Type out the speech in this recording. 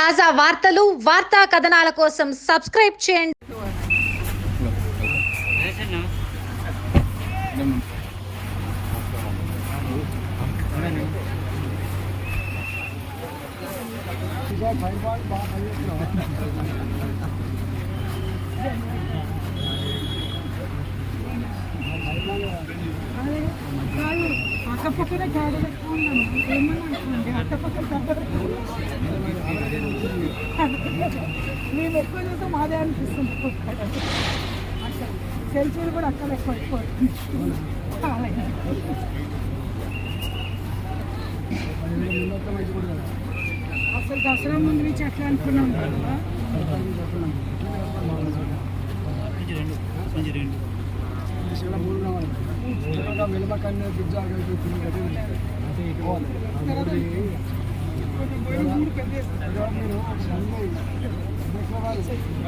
తాజా వార్తలు వార్తా కథనాల కోసం సబ్స్క్రైబ్ చేయండి. కాదు అక్కపక్కన జాడ పెట్టుకున్నాను ఏమన్నా అనుకోండి మేము ఎక్కువ చూస్తే మాదే అనిపిస్తుంది. సెల్ఫీలు కూడా అక్కడ ఎక్కువ ఎక్కువ. అసలు దసరా ముందు నుంచి ఎట్లా అనుకున్నాం కదా.